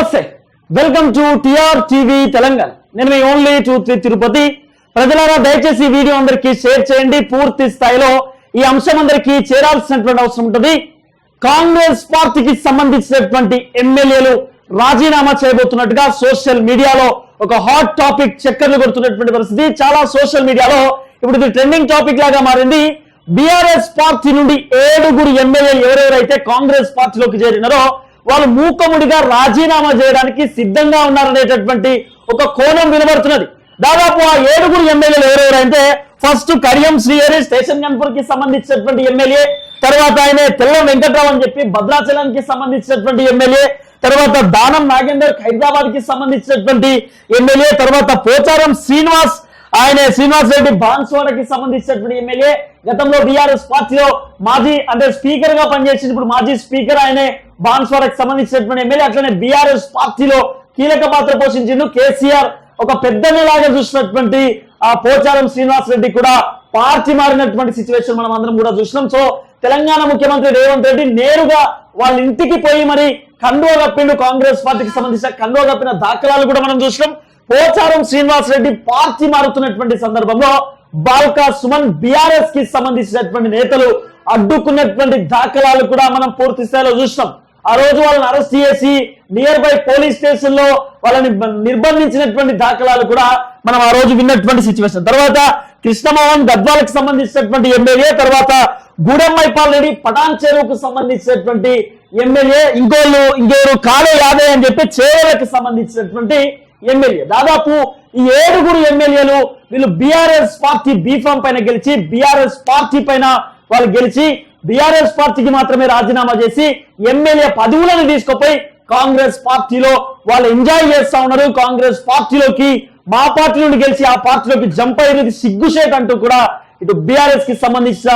నమస్తే. Welcome to TR TV Telangana నేను మీ ఓన్లీ టూ త్రీ తిరుపతి. ప్రజలారా దయచేసి వీడియో అందరికీ షేర్ చేయండి. పూర్తి స్థాయిలో ఈ అంశం అందరికీ చేరాల్సినటువంటి అవసరం ఉంటుంది. కాంగ్రెస్ పార్టీకి సంబంధించినటువంటి ఎమ్మెల్యేలు రాజీనామా చేయబోతున్నట్టుగా సోషల్ మీడియాలో ఒక హాట్ టాపిక్ చక్కర్లు కొడుతున్నటువంటి పరిస్థితి. చాలా సోషల్ మీడియాలో ఇప్పుడు ఇది ట్రెండింగ్ టాపిక్ లాగా మారింది. బీఆర్ఎస్ పార్టీ నుండి ఏడుగురు ఎమ్మెల్యేలు ఎవరెవరైతే కాంగ్రెస్ పార్టీలోకి చేరినారో వాళ్ళు మూకముడిగా రాజీనామా చేయడానికి సిద్ధంగా ఉన్నారనేటటువంటి ఒక కోణం వినబడుతున్నది. దాదాపు ఆ ఏడుగురు ఎమ్మెల్యేలు ఎవరెవరంటే ఫస్ట్ కడియం శ్రీహరి స్టేషన్ గన్పూర్కి సంబంధించినటువంటి ఎమ్మెల్యే తర్వాత ఆయన తెల్ల వెంకట్రావు అని చెప్పి భద్రాచలానికి సంబంధించినటువంటి ఎమ్మెల్యే తర్వాత దానం నాగేందర్ హైదరాబాద్కి సంబంధించినటువంటి ఎమ్మెల్యే తర్వాత పోచారం శ్రీనివాస్ ఆయన శ్రీనివాస్ రెడ్డి బాన్స్వాడకి సంబంధించినటువంటి ఎమ్మెల్యే. గతంలో బీఆర్ఎస్ పార్టీలో మాజీ అంటే స్పీకర్గా పనిచేసినప్పుడు మాజీ స్పీకర్ ఆయనే. బాన్స్వరకు సంబంధించినటువంటి ఎమ్మెల్యే అట్లనే బీఆర్ఎస్ పార్టీలో కీలక పాత్ర పోషించిండు కేసీఆర్. ఒక పెద్దలాగా చూసినటువంటి ఆ పోచారం శ్రీనివాస్ రెడ్డి కూడా పార్టీ మారినటువంటి సిచ్యువేషన్ మనం అందరం కూడా చూసినాం. సో తెలంగాణ ముఖ్యమంత్రి రేవంత్ రెడ్డి నేరుగా వాళ్ళ ఇంటికి పోయి మరి కండువా కప్పిండు కాంగ్రెస్ పార్టీకి సంబంధించిన కండువా కప్పిన దాఖలాలు కూడా మనం చూసినాం. పోచారం శ్రీనివాస్ రెడ్డి పార్టీ మారుతున్నటువంటి సందర్భంలో బాల్కా సుమన్ బీఆర్ఎస్కి సంబంధించినటువంటి నేతలు అడ్డుకున్నటువంటి దాఖలాలు కూడా మనం పూర్తి స్థాయిలో చూసినాం. ఆ రోజు వాళ్ళని అరెస్ట్ చేసి నియర్ బై పోలీస్ స్టేషన్లో వాళ్ళని నిర్బంధించినటువంటి దాఖలాలు కూడా మనం ఆ రోజు విన్నటువంటి సిచ్యువేషన్ తర్వాత కృష్ణమోహన్ గద్వాలకు సంబంధించినటువంటి ఎమ్మెల్యే తర్వాత గూడెంమైపాల్ రెడ్డి పటాన్ చెరువుకు సంబంధించినటువంటి ఎమ్మెల్యే ఇంకోళ్ళు ఇంకెవరు కాళే యాదవ్ అని చెప్పి చేరలకు సంబంధించినటువంటి ఎమ్మెల్యే. దాదాపు ఈ ఏడుగురు ఎమ్మెల్యేలు వీళ్ళు బీఆర్ఎస్ పార్టీ బీఫామ్ పైన గెలిచి బీఆర్ఎస్ పార్టీ పైన వాళ్ళు గెలిచి బీఆర్ఎస్ పార్టీకి మాత్రమే రాజీనామా చేసి ఎమ్మెల్యే పదవులను తీసుకుపోయి కాంగ్రెస్ పార్టీలో వాళ్ళు ఎంజాయ్ చేస్తా ఉన్నారు. కాంగ్రెస్ పార్టీలోకి మా పార్టీ నుండి గెలిచి ఆ పార్టీలోకి జంప్ అయ్యేది సిగ్గుషేట్ అంటూ కూడా ఇటు బీఆర్ఎస్కి సంబంధించిన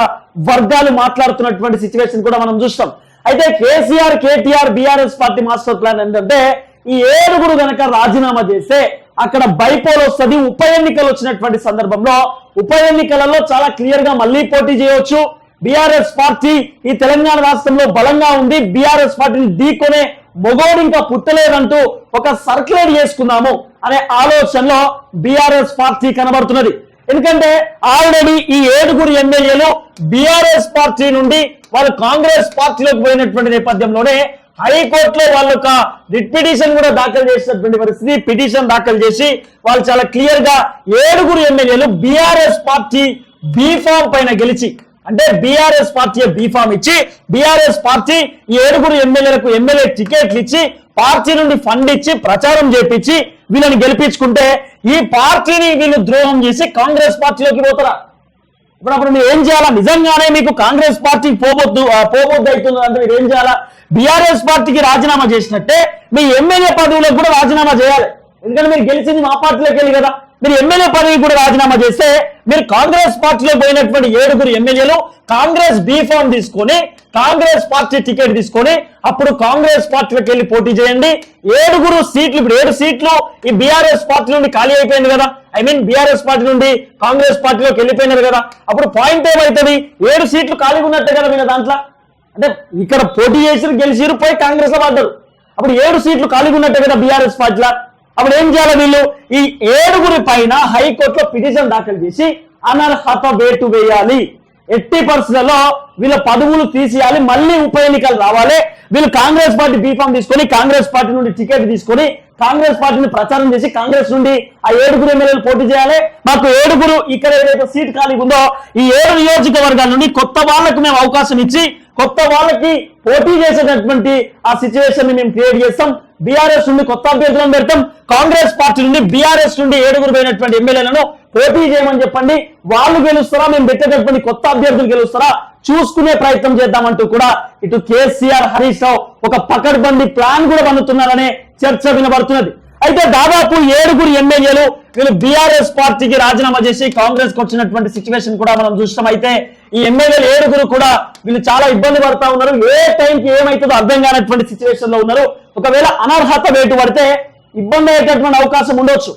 వర్గాలు మాట్లాడుతున్నటువంటి సిచ్యువేషన్ కూడా మనం చూస్తాం. అయితే KCR KTR BRS party master plan ఏంటంటే ఈ ఏడుగురు గనక రాజీనామా చేస్తే అక్కడ బైపోల్ వస్తుంది. ఉప ఎన్నికలు వచ్చినటువంటి సందర్భంలో ఉప ఎన్నికలలో చాలా క్లియర్గా మళ్ళీ పోటీ చేయవచ్చు. బీఆర్ఎస్ పార్టీ ఈ తెలంగాణ రాష్ట్రంలో బలంగా ఉంది. బీఆర్ఎస్ పార్టీని ఢీకొనే మొగోడు ఇంకా పుట్టలేదంటూ ఒక సర్క్యులేట్ చేసుకుందాము అనే ఆలోచనలో బీఆర్ఎస్ పార్టీ కనబడుతున్నది. ఎందుకంటే ఆల్రెడీ ఈ ఏడుగురు ఎమ్మెల్యేలు బీఆర్ఎస్ పార్టీ నుండి వాళ్ళు కాంగ్రెస్ పార్టీలోకి పోయినటువంటి నేపథ్యంలోనే హైకోర్టులో వాళ్ళు ఒక రిట్ పిటిషన్ కూడా దాఖలు చేసినటువంటి పరిస్థితి. పిటిషన్ దాఖలు చేసి వాళ్ళు చాలా క్లియర్గా ఏడుగురు ఎమ్మెల్యేలు బీఆర్ఎస్ పార్టీ బీఫామ్ పైన గెలిచి అంటే బీఆర్ఎస్ పార్టీ బీఫామ్ ఇచ్చి బీఆర్ఎస్ పార్టీ ఈ ఏడుగురు ఎమ్మెల్యేలకు ఎమ్మెల్యే టికెట్లు ఇచ్చి పార్టీ నుండి ఫండ్ ఇచ్చి ప్రచారం చేపించి వీళ్ళని గెలిపించుకుంటే ఈ పార్టీని వీళ్ళు ద్రోహం చేసి కాంగ్రెస్ పార్టీలోకి పోతారా? ఇప్పుడు అప్పుడు మీరు ఏం చేయాలా? నిజంగానే మీకు కాంగ్రెస్ పార్టీ పోబొద్దు ఆ, పోబొద్దు అవుతుంది అంటే మీరు ఏం చేయాలా? బీఆర్ఎస్ పార్టీకి రాజీనామా చేసినట్టే మీ ఎమ్మెల్యే పదవులకు కూడా రాజీనామా చేయాలి. ఎందుకంటే మీరు గెలిచింది మా పార్టీలోకి వెళ్ళి కదా. మీరు ఎమ్మెల్యే పదవి కూడా రాజీనామా చేస్తే మీరు కాంగ్రెస్ పార్టీలో పోయినటువంటి ఏడుగురు ఎమ్మెల్యేలు కాంగ్రెస్ బీఫామ్ తీసుకొని కాంగ్రెస్ పార్టీ టికెట్ తీసుకొని అప్పుడు కాంగ్రెస్ పార్టీలోకి వెళ్ళి పోటీ చేయండి. ఏడుగురు సీట్లు ఇప్పుడు ఏడు సీట్లు ఈ బీఆర్ఎస్ పార్టీ నుండి ఖాళీ అయిపోయింది కదా. ఐ మీన్ బీఆర్ఎస్ పార్టీ నుండి కాంగ్రెస్ పార్టీలోకి వెళ్ళిపోయినారు కదా. అప్పుడు పాయింట్ ఏమవుతుంది ఏడు సీట్లు ఖాళీగా ఉన్నట్టే కదా మీరు దాంట్లో. అంటే ఇక్కడ పోటీ చేసి గెలిచిరు పోయి కాంగ్రెస్లో పడ్డారు. అప్పుడు ఏడు సీట్లు ఖాళీగా ఉన్నట్టే కదా బీఆర్ఎస్ పార్టీలో. అప్పుడు ఏం చేయాలి వీళ్ళు? ఈ ఏడుగురి పైన హైకోర్టులో పిటిషన్ దాఖలు చేసి అనర్హత వేటు వేయాలి. ఎట్టి పరిస్థితుల్లో వీళ్ళ పదవులు తీసేయాలి. మళ్ళీ ఉప ఎన్నికలు రావాలి. వీళ్ళు కాంగ్రెస్ పార్టీ బీఫామ్ తీసుకొని కాంగ్రెస్ పార్టీ నుండి టికెట్ తీసుకొని కాంగ్రెస్ పార్టీని ప్రచారం చేసి కాంగ్రెస్ నుండి ఆ ఏడుగురు ఎమ్మెల్యేలు పోటీ చేయాలి. మాకు ఏడుగురు ఇక్కడ ఏదైతే సీట్ ఖాళీ ఉందో ఈ ఏడు నియోజకవర్గాల నుండి కొత్త వాళ్ళకు మేము అవకాశం ఇచ్చి కొత్త వాళ్ళకి పోటీ చేసేటటువంటి ఆ సిచ్యువేషన్ని మేము క్రియేట్ చేస్తాం. బీఆర్ఎస్ నుండి కొత్త అభ్యర్థులను పెడతాం. కాంగ్రెస్ పార్టీ నుండి బీఆర్ఎస్ నుండి ఏడుగురు పోయినటువంటి ఎమ్మెల్యేలను పోటీ చేయమని చెప్పండి. వాళ్ళు గెలుస్తారా? మేము పెట్టేటటువంటి కొత్త అభ్యర్థులు గెలుస్తారా? చూసుకునే ప్రయత్నం చేద్దామంటూ కూడా ఇటు కేసీఆర్ హరీష్ రావు ఒక పకడ్బందీ ప్లాన్ కూడా పన్నుతున్నారనే చర్చ వినబడుతున్నది. అయితే దాదాపు ఏడుగురు ఎమ్మెల్యేలు వీళ్ళు బీఆర్ఎస్ పార్టీకి రాజీనామా చేసి కాంగ్రెస్కు వచ్చినటువంటి సిచ్యువేషన్ కూడా మనం చూస్తాం. అయితే ఈ ఎమ్మెల్యేలు ఏడుగురు కూడా వీళ్ళు చాలా ఇబ్బంది పడతా ఉన్నారు. ఏ టైంకి ఏమైతుందో అర్థం కానటువంటి సిచ్యువేషన్లో ఉన్నారు. ఒకవేళ అనర్హత వేటు పడితే ఇబ్బంది అయ్యేటటువంటి అవకాశం ఉండొచ్చు.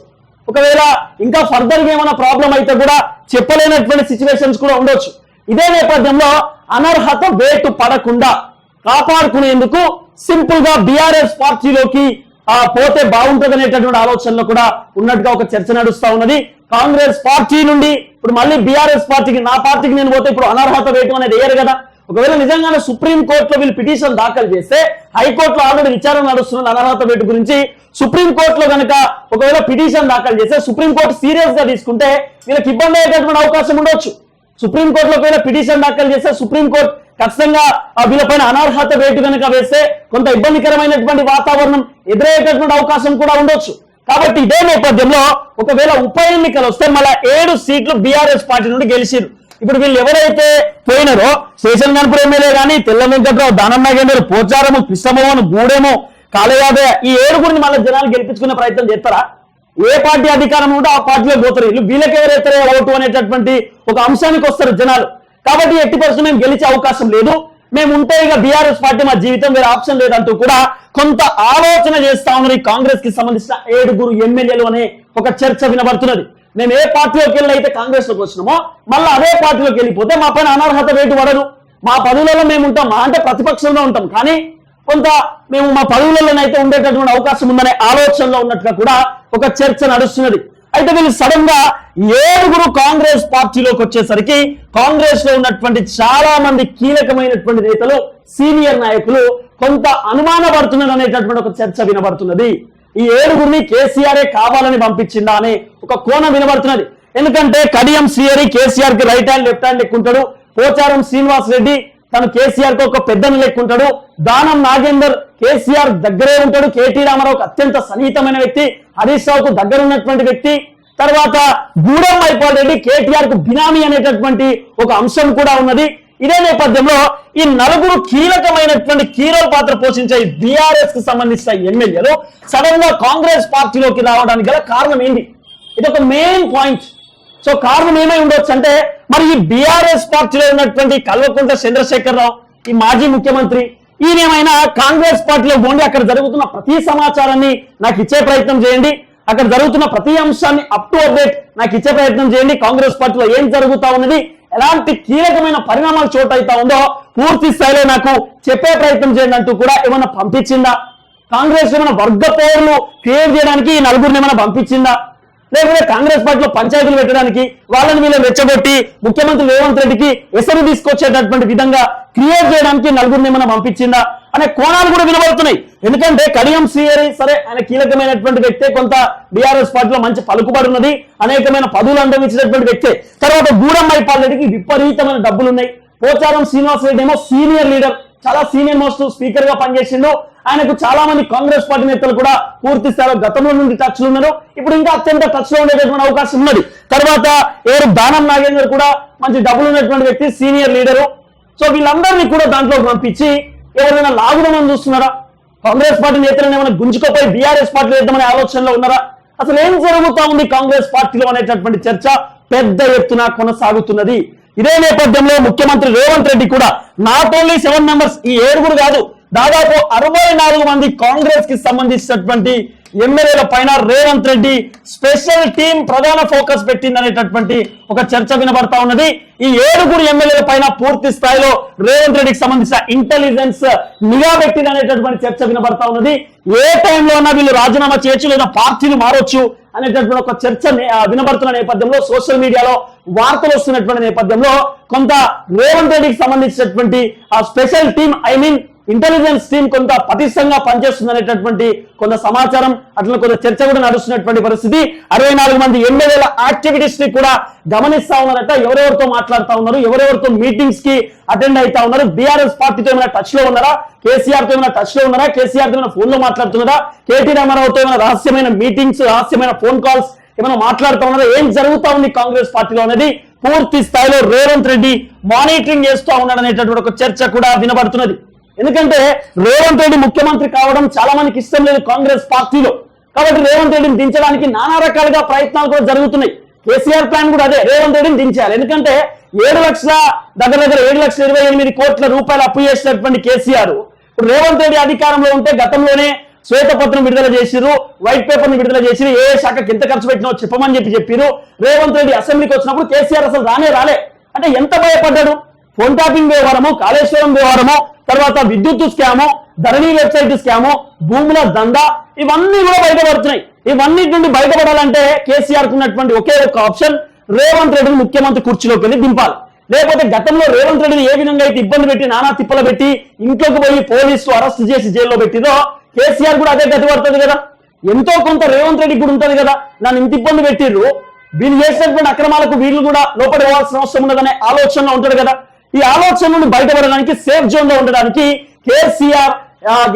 ఒకవేళ ఇంకా ఫర్దర్గా ఏమైనా ప్రాబ్లం అయితే కూడా చెప్పలేనటువంటి సిచ్యువేషన్స్ కూడా ఉండొచ్చు. ఇదే నేపథ్యంలో అనర్హత వేటు పడకుండా కాపాడుకునేందుకు సింపుల్గా బీఆర్ఎస్ పార్టీలోకి పోతే బాగుంటుంది అనేటటువంటి ఆలోచనలో కూడా ఉన్నట్టుగా ఒక చర్చ నడుస్తా ఉన్నది. కాంగ్రెస్ పార్టీ నుండి ఇప్పుడు మళ్ళీ బీఆర్ఎస్ పార్టీకి నా పార్టీకి నేను పోతే ఇప్పుడు అనర్హత వేయటం అనేది వేయరు కదా. ఒకవేళ నిజంగానే సుప్రీం కోర్టులో వీళ్ళు పిటిషన్ దాఖలు చేస్తే హైకోర్టులో ఆల్రెడీ విచారణ నడుస్తున్న అనర్హత వేటు గురించి సుప్రీం కోర్టులో కనుక ఒకవేళ పిటిషన్ దాఖలు చేస్తే సుప్రీం కోర్టు సీరియస్గా తీసుకుంటే వీళ్ళకి ఇబ్బంది అయ్యేటటువంటి అవకాశం ఉండొచ్చు. సుప్రీం కోర్టులో ఒకవేళ పిటిషన్ దాఖలు చేస్తే సుప్రీం కోర్టు ఖచ్చితంగా ఆ వీళ్ళపైన అనర్హత రేటు కనుక వేస్తే కొంత ఇబ్బందికరమైనటువంటి వాతావరణం ఎదురయ్యేటటువంటి అవకాశం కూడా ఉండొచ్చు. కాబట్టి ఇదే నేపథ్యంలో ఒకవేళ ఉప ఎన్నికలు వస్తే మళ్ళా ఏడు సీట్లు బీఆర్ఎస్ పార్టీ నుండి గెలిచిరు ఇప్పుడు వీళ్ళు ఎవరైతే పోయినారో శేషన్ గణపురం ఎమ్మెల్యే కానీ తెల్ల వెంకట్రావు దానం నాగేందర్ పోచారము కృష్ణమోహన్ గూడెము కాళయాదయ ఈ ఏడుగురిని మళ్ళీ జనాలు గెలిపించుకునే ప్రయత్నం చేస్తారా? ఏ పార్టీ అధికారం ఉంటే ఆ పార్టీలో పోతారు. వీళ్ళు వీళ్ళకి ఎవరైతే ఓటు అనేటటువంటి ఒక అంశానికి వస్తారు జనాలు. కాబట్టి ఎట్టి పరిస్థితి మేము గెలిచే అవకాశం లేదు. మేము ఉంటే ఇక బీఆర్ఎస్ పార్టీ మా జీవితం వేరే ఆప్షన్ లేదంటూ కూడా కొంత ఆలోచన చేస్తా ఉన్నారు ఈ కాంగ్రెస్కి సంబంధించిన ఏడుగురు ఎమ్మెల్యేలు అనే ఒక చర్చ వినబడుతున్నది. మేము ఏ పార్టీలోకి వెళ్ళి అయితే కాంగ్రెస్లోకి వచ్చినామో మళ్ళీ అదే పార్టీలోకి వెళ్ళిపోతే మా పైన అనర్హత వేటు పడదు. మా పదవులలో మేము ఉంటాం మా అంటే ప్రతిపక్షంలో ఉంటాం. కానీ కొంత మేము మా పదవులలోనైతే ఉండేటటువంటి అవకాశం ఉందనే ఆలోచనలో ఉన్నట్టుగా కూడా ఒక చర్చ నడుస్తున్నది. అయితే వీళ్ళు సడన్గా ఏడుగురు కాంగ్రెస్ పార్టీలోకి వచ్చేసరికి కాంగ్రెస్లో ఉన్నటువంటి చాలా మంది కీలకమైనటువంటి నేతలు సీనియర్ నాయకులు కొంత అనుమానపడుతున్నారు అనేటటువంటి ఒక చర్చ వినబడుతున్నది. ఈ ఏడుగురిని కేసీఆర్ కావాలని పంపించిందా అనే ఒక కోణం వినబడుతున్నది. ఎందుకంటే కడియం శ్రీహరి కేసీఆర్కి రైట్ హ్యాండ్ లెఫ్ట్ హ్యాండ్ ఎక్కుంటాడు పోచారం శ్రీనివాస్ రెడ్డి తను కేసీఆర్కు ఒక పెద్దను లెక్కుంటాడు దానం నాగేందర్ కేసీఆర్ దగ్గరే ఉంటాడు. కేటీ రామారావుకు అత్యంత సన్నిహితమైన వ్యక్తి. హరీష్ రావుకు దగ్గర ఉన్నటువంటి వ్యక్తి. తర్వాత గూడెం వైపాల్ రెడ్డి కేటీఆర్కు బినామీ అనేటటువంటి ఒక అంశం కూడా ఉన్నది. ఇదే నేపథ్యంలో ఈ నలుగురు కీలకమైనటువంటి కీరోల్ పాత్ర పోషించే బీఆర్ఎస్కు సంబంధించిన ఎమ్మెల్యేలు సడన్గా కాంగ్రెస్ పార్టీలోకి రావడానికి గల కారణం ఏంటి? ఇది ఒక మెయిన్ పాయింట్. సో కారణం ఏమై ఉండొచ్చు అంటే మరి ఈ బీఆర్ఎస్ పార్టీలో ఉన్నటువంటి కల్వకుంట చంద్రశేఖరరావు ఈ మాజీ ముఖ్యమంత్రి ఈయనేమైనా కాంగ్రెస్ పార్టీలో పోండి అక్కడ జరుగుతున్న ప్రతి సమాచారాన్ని నాకు ఇచ్చే ప్రయత్నం చేయండి. అక్కడ జరుగుతున్న ప్రతి అంశాన్ని అప్ టు అప్డేట్ నాకు ఇచ్చే ప్రయత్నం చేయండి. కాంగ్రెస్ పార్టీలో ఏం జరుగుతా ఉన్నది ఎలాంటి కీలకమైన పరిణామాలు చోటు అవుతా ఉందో పూర్తి స్థాయిలో నాకు చెప్పే ప్రయత్నం చేయండి అంటూ కూడా ఏమైనా పంపించిందా? కాంగ్రెస్ ఏమైనా వర్గ పౌరులు క్రియేట్ చేయడానికి ఈ నలుగురిని ఏమైనా పంపించిందా? లేకపోతే కాంగ్రెస్ పార్టీలో పంచాయతీలు పెట్టడానికి వాళ్ళని వీళ్ళని రెచ్చగొట్టి ముఖ్యమంత్రి రేవంత్ రెడ్డికి ఎసరు తీసుకొచ్చేటటువంటి విధంగా క్రియేట్ చేయడానికి నలుగురిని ఏమైనా పంపించిందా అనే కోణాలు కూడా వినబడుతున్నాయి. ఎందుకంటే కడియం శ్రీహరి సరే ఆయన కీలకమైనటువంటి వ్యక్తే కొంత బీఆర్ఎస్ పార్టీలో మంచి పలుకుబడి ఉన్నది అనేకమైన పదవులు అనుభవించినటువంటి వ్యక్తే. తర్వాత గూడెం పాల్ రెడ్డికి విపరీతమైన డబ్బులు ఉన్నాయి పోచారం శ్రీనివాస్ రెడ్డి ఏమో సీనియర్ లీడర్. చాలా సీనియర్ మోస్ట్ స్పీకర్గా పనిచేసిండు. ఆయనకు చాలా మంది కాంగ్రెస్ పార్టీ నేతలు కూడా పూర్తి స్థాయిలో గతంలో నుండి టచ్లో ఉన్నారు. ఇప్పుడు ఇంకా అత్యంత టచ్లో ఉండేటటువంటి అవకాశం ఉన్నది. తర్వాత ఎవరు దానం నాగేందర్ కూడా మంచి డబ్బులు ఉన్నటువంటి వ్యక్తి సీనియర్ లీడరు సో వీళ్ళందరినీ కూడా దాంట్లో పంపించి ఎవరైనా లాగుదామని చూస్తున్నారా? కాంగ్రెస్ పార్టీ నేతలను ఏమైనా గుంజుకోపోయి బీఆర్ఎస్ పార్టీ వేద్దామనే ఆలోచనలో ఉన్నారా? అసలు ఏం జరుగుతా ఉంది కాంగ్రెస్ పార్టీలో అనేటటువంటి చర్చ పెద్ద ఎత్తున కొనసాగుతున్నది. ఇదే నేపథ్యంలో ముఖ్యమంత్రి రేవంత్ రెడ్డి కూడా నాట్ ఓన్లీ సెవెన్ మెంబర్స్ ఈ ఏడుగురు కాదు దాదాపు అరవై నాలుగు మంది కాంగ్రెస్కి సంబంధించినటువంటి ఎమ్మెల్యేల పైన రేవంత్ రెడ్డి స్పెషల్ టీం ప్రధాన ఫోకస్ పెట్టిందనేటటువంటి ఒక చర్చ వినబడతా ఉన్నది. ఈ ఏడుగురు ఎమ్మెల్యేల పైన పూర్తి స్థాయిలో రేవంత్ రెడ్డికి సంబంధించిన ఇంటెలిజెన్స్ నిఘా పెట్టిందనేటటువంటి చర్చ వినబడతా ఉన్నది. ఏ టైంలో అన్నా వీళ్ళు రాజీనామా చేయొచ్చు లేదా పార్టీలు మారొచ్చు అనేటటువంటి ఒక చర్చ వినబడుతున్న నేపథ్యంలో సోషల్ మీడియాలో వార్తలు వస్తున్నటువంటి నేపథ్యంలో కొంత రేవంత్ రెడ్డికి సంబంధించినటువంటి ఆ special team I mean intelligence team కొంత పటిష్టంగా పనిచేస్తుంది అనేటటువంటి కొంత సమాచారం అట్లా కొంత చర్చ కూడా నడుస్తున్నటువంటి పరిస్థితి. అరవై నాలుగు మంది ఎమ్మెల్యేల యాక్టివిటీస్ని కూడా గమనిస్తా ఉన్నారట. ఎవరెవరితో మాట్లాడుతా ఉన్నారు ఎవరెవరితో మీటింగ్స్కి అటెండ్ అవుతా ఉన్నారు బీఆర్ఎస్ పార్టీతో ఏమైనా టచ్లో ఉన్నారా కేసీఆర్తో ఏమైనా టచ్లో ఉన్నారా కేసీఆర్తో ఏమైనా ఫోన్లో మాట్లాడుతున్నారా కేటీ రామారావుతో ఏమైనా రహస్యమైన మీటింగ్స్ రహస్యమైన ఫోన్ కాల్స్ ఏమైనా మాట్లాడుతా ఉన్నారా ఏం జరుగుతా ఉంది కాంగ్రెస్ పార్టీలో అనేది పూర్తి స్థాయిలో రేవంత్ రెడ్డి మానిటరింగ్ చేస్తూ ఉన్నాడు అనేటటువంటి ఒక చర్చ కూడా వినబడుతున్నది. ఎందుకంటే రేవంత్ రెడ్డి ముఖ్యమంత్రి కావడం చాలా మందికి ఇష్టం లేదు కాంగ్రెస్ పార్టీలో. కాబట్టి రేవంత్ రెడ్డిని దించడానికి నానా రకాలుగా ప్రయత్నాలు కూడా జరుగుతున్నాయి. కేసీఆర్ ప్లాన్ కూడా అదే రేవంత్ రెడ్డిని దించాలి. ఎందుకంటే ఏడు లక్షల దగ్గర దగ్గర ఏడు లక్షల ఇరవై ఎనిమిది కోట్ల రూపాయలు అప్పు చేసినటువంటి కేసీఆర్. ఇప్పుడు రేవంత్ రెడ్డి అధికారంలో ఉంటే గతంలోనే శ్వేతపత్రం విడుదల చేసిరు వైట్ పేపర్ని విడుదల చేసిరు ఏ శాఖకి ఎంత ఖర్చు పెట్టినో చెప్పమని చెప్పి చెప్పిరు రేవంత్ రెడ్డి అసెంబ్లీకి వచ్చినప్పుడు కేసీఆర్ అసలు రానే రాలే. అంటే ఎంత భయపడ్డాడు? ఫోన్ ట్యాపింగ్ వ్యవహారము కాళేశ్వరం వ్యవహారము తర్వాత విద్యుత్ స్కాము ధరణి వెబ్సైట్ స్కాము భూముల దందా ఇవన్నీ కూడా బయటపడుతున్నాయి. ఇవన్నీ నుండి బయటపడాలంటే కేసీఆర్ ఉన్నటువంటి ఒకే ఒక ఆప్షన్ రేవంత్ రెడ్డిని ముఖ్యమంత్రి కుర్చీలోకి వెళ్ళి దింపాలి. లేకపోతే గతంలో రేవంత్ రెడ్డిని ఏ విధంగా అయితే ఇబ్బంది పెట్టి నానా తిప్పలు పెట్టి ఇంట్లోకి పోయి పోలీసులు అరెస్ట్ చేసి జైల్లో పెట్టిందో కేసీఆర్ కూడా అదే గతి పడుతుంది కదా. ఎంతో కొంత రేవంత్ రెడ్డి కూడా ఉంటుంది కదా. నన్ను ఇంత ఇబ్బంది పెట్టిర్రు. వీళ్ళు చేసినటువంటి అక్రమాలకు వీళ్ళు కూడా లోపలి పోవాల్సిన అవసరం ఉన్నదనే ఆలోచనలో ఉంటాడు కదా. ఈ ఆలోచన నుండి బయటపడడానికి సేఫ్ జోన్లో ఉండడానికి కేసీఆర్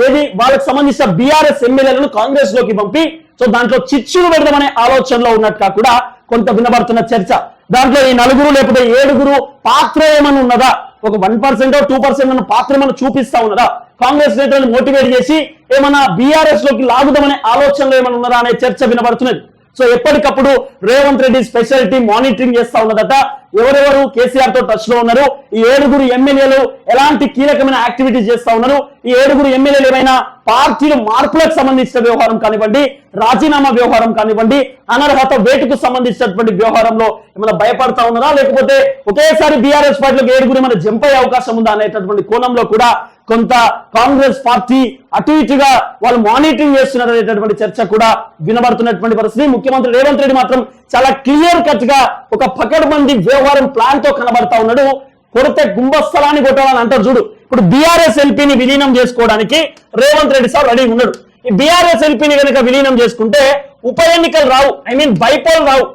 ఏది వాళ్ళకి సంబంధించిన బీఆర్ఎస్ ఎమ్మెల్యేలను కాంగ్రెస్లోకి పంపి సో దాంట్లో చిచ్చులు పెడదామనే ఆలోచనలో ఉన్నట్టుగా కూడా కొంత వినబడుతున్న చర్చ. దాంట్లో ఈ నలుగురు లేకపోతే ఏడుగురు పాత్ర ఏమని ఉన్నదా? ఒక వన్ పర్సెంట్ టూ పర్సెంట్ అన్న పాత్ర ఏమైనా చూపిస్తా ఉన్నదా? కాంగ్రెస్ నేతలను మోటివేట్ చేసి ఏమన్నా బీఆర్ఎస్లోకి లాగుదామనే ఆలోచనలో ఏమైనా ఉన్నదా అనే చర్చ వినబడుతున్నది. సో ఎప్పటికప్పుడు Revanth Reddy special team monitoring చేస్తా ఉన్నదట. ఎవరెవరు కేసీఆర్తో టచ్లో ఉన్నారు? ఈ ఏడుగురు ఎమ్మెల్యేలు ఎలాంటి కీలకమైన యాక్టివిటీస్ చేస్తా ఉన్నారు? ఈ ఏడుగురు ఎమ్మెల్యేలు ఏమైనా పార్టీలు మార్పులకు సంబంధించిన వ్యవహారం కానివ్వండి రాజీనామా వ్యవహారం కానివ్వండి అనర్హత వేటుకు సంబంధించినటువంటి వ్యవహారంలో ఏమైనా భయపడతా ఉన్నారా? లేకపోతే ఒకేసారి బీఆర్ఎస్ పార్టీలకు ఏడుగురు ఏమైనా జంప్ అయ్యే అవకాశం ఉందా అనేటటువంటి కోణంలో కూడా కొంత కాంగ్రెస్ పార్టీ అటు ఇటుగా వాళ్ళు మానిటరింగ్ చేస్తున్నారు అనేటటువంటి చర్చ కూడా వినబడుతున్నటువంటి పరిస్థితి. ముఖ్యమంత్రి రేవంత్ రెడ్డి మాత్రం చాలా క్లియర్ కట్గా ఒక పకడ్బందీ వ్యవహారం ప్లాన్తో కనబడతా ఉన్నాడు. కొడితే కుంభస్థలాన్ని కొట్టాలని అంటారు చూడు. ఇప్పుడు బీఆర్ఎస్ ఎల్పీని విలీనం చేసుకోవడానికి రేవంత్ రెడ్డి సార్ రెడీ ఉన్నాడు. ఈ బీఆర్ఎస్ ఎల్పీని కనుక విలీనం చేసుకుంటే ఉప ఎన్నికలు రావు. ఐ మీన్ బైపోల్ రావు.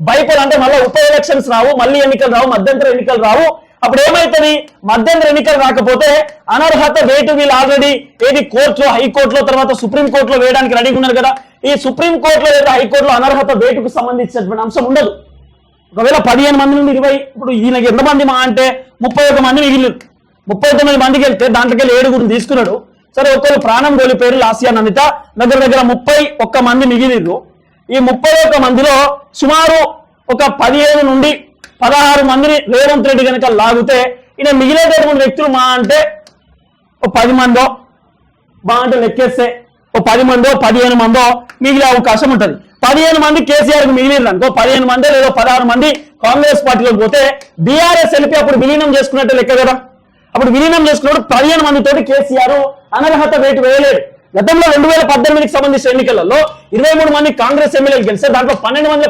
బైపోల్ అంటే మళ్ళీ ఉప ఎలక్షన్స్ రావు మళ్ళీ ఎన్నికలు రావు మధ్యంతర ఎన్నికలు రావు. అప్పుడు ఏమైతుంది మధ్యంతర ఎన్నికలు రాకపోతే అనర్హత వేటు వీళ్ళు ఆల్రెడీ ఏది కోర్టులో హైకోర్టులో తర్వాత సుప్రీం కోర్టులో వేయడానికి రెడీగా ఉన్నారు కదా. ఈ సుప్రీం కోర్టులో లేదా హైకోర్టులో అనర్హత వేటుకు సంబంధించినటువంటి అంశం ఉండదు. ఒకవేళ పదిహేను మంది నుండి ఇరవై ఇప్పుడు ఈయనకి ఎంతమంది మా అంటే ముప్పై ఒక మంది మిగిలిరు ముప్పై తొమ్మిది మందికి వెళ్తే దాంట్లోకి వెళ్ళి ఏడుగురు తీసుకున్నాడు. సరే ఒక్కరు ప్రాణం కోల్పోయారు లాసియా నమిత దగ్గర దగ్గర ముప్పై ఒక్క మంది మిగిలిరు ఈ ముప్పై ఒక్క మందిలో సుమారు ఒక పదిహేను నుండి పదహారు మందిని రేవంత్ రెడ్డి కనుక లాగితే ఈయన మిగిలేటటువంటి వ్యక్తులు మా అంటే ఓ పది మందో మా అంటే లెక్కేస్తే ఓ పది మందో పదిహేను మందో మిగిలే అవకాశం ఉంటుంది. పదిహేను మంది కేసీఆర్కు మిగిలిరు అనుకో పదిహేను మంది లేదా పదహారు మంది కాంగ్రెస్ పార్టీలోకి పోతే బీఆర్ఎస్ ఎల్పి అప్పుడు విలీనం చేసుకున్నట్టు లెక్క కదా. అప్పుడు విలీనం చేసుకున్నప్పుడు పదిహేను మందితోటి కేసీఆర్ అనర్హత వేటు వేయలేడు గతంలో రెండు వేల పద్దెనిమిదికి సంబంధించిన ఎన్నికలలో ఇరవై మూడు మంది కాంగ్రెస్ ఎమ్మెల్యేలు గెలిస్తే దాంట్లో పన్నెండు మంది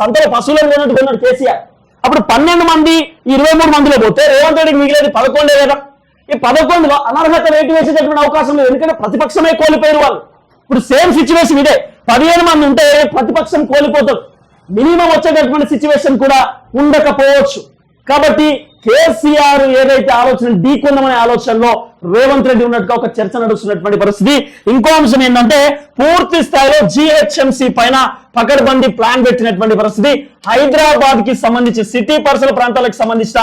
సంతలో పశువులను కొన్నట్టు కొన్నాడు కేసీఆర్. అప్పుడు పన్నెండు మంది ఈ ఇరవై మూడు మందిలో పోతే రేవంత్ రెడ్డికి మిగిలేదు పదకొండే కదా. ఈ పదకొండులో అనర్హత రేటు వేసేటటువంటి అవకాశం లేదు. ఎందుకంటే ప్రతిపక్షమే కోల్పోయారు వాళ్ళు. ఇప్పుడు సేమ్ సిచ్యువేషన్ ఇదే. పదిహేను మంది ఉంటే ప్రతిపక్షం కోల్పోతారు. మినిమం వచ్చేటటువంటి సిచ్యువేషన్ కూడా ఉండకపోవచ్చు. కాబట్టి కేసీఆర్ ఏదైతే ఆలోచన ఢీకొందమనే ఆలోచనలో రేవంత్ రెడ్డి ఉన్నట్టుగా ఒక చర్చ నడుస్తున్నటువంటి పరిస్థితి. ఇంకో అంశం ఏంటంటే పూర్తి స్థాయిలో జిహెచ్ఎంసీ పైన పకడ్బందీ ప్లాన్ పెట్టినటువంటి పరిస్థితి. హైదరాబాద్కి సంబంధించి సిటీ పరిసర ప్రాంతాలకు సంబంధించిన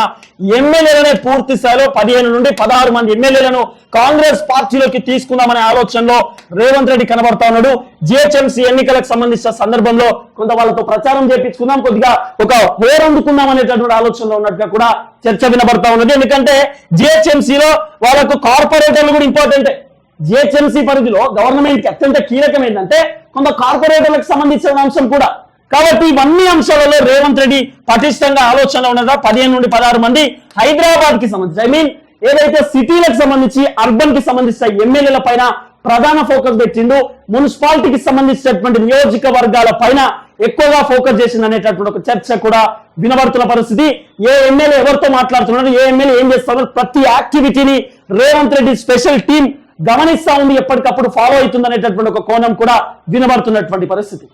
ఎమ్మెల్యేలనే పూర్తి స్థాయిలో పదిహేను నుండి పదహారు మంది ఎమ్మెల్యేలను కాంగ్రెస్ పార్టీలోకి తీసుకుందామనే ఆలోచనలో రేవంత్ రెడ్డి కనబడతా ఉన్నాడు. జిహెచ్ఎంసీ ఎన్నికలకు సంబంధించిన సందర్భంలో కొంత వాళ్ళతో ప్రచారం చేపించుకుందాం. కొద్దిగా ఒక హోర్ అందుకుందాం అనేటటువంటి ఆలోచనలో ఉన్నట్టుగా కూడా చర్చ వినబడతా ఉన్నది. ఎందుకంటే GHMC లో వాళ్ళకు కార్పొరేటర్లు కూడా ఇంపార్టెంటే జిహెచ్ఎంసీ పరిధిలో గవర్నమెంట్కి అత్యంత కీలకం ఏంటంటే కొంత కార్పొరేటర్లకు సంబంధించిన అంశం కూడా. కాబట్టి ఇవన్నీ అంశాలలో రేవంత్ రెడ్డి పటిష్టంగా ఆలోచన ఉన్నదా? పదిహేను నుండి పదహారు మంది హైదరాబాద్కి సంబంధించి. ఐ మీన్ ఏదైతే సిటీలకు సంబంధించి అర్బన్కి సంబంధించిన ఎమ్మెల్యేల పైన ప్రధాన ఫోకస్ పెట్టిండు మున్సిపాలిటీకి సంబంధించినటువంటి నియోజకవర్గాల పైన ఎక్కువగా ఫోకస్ చేసింది అనేటటువంటి ఒక చర్చ కూడా వినబడుతున్న పరిస్థితి. ఏ ఎమ్మెల్యే ఎవరితో మాట్లాడుతున్నారు ఏ ఎమ్మెల్యే ఏం చేస్తున్నారు ప్రతి యాక్టివిటీని రేవంత్ రెడ్డి స్పెషల్ టీం గమనిస్తా ఉంది ఎప్పటికప్పుడు ఫాలో అవుతుంది అనేటటువంటి ఒక కోణం కూడా వినబడుతున్నటువంటి పరిస్థితి.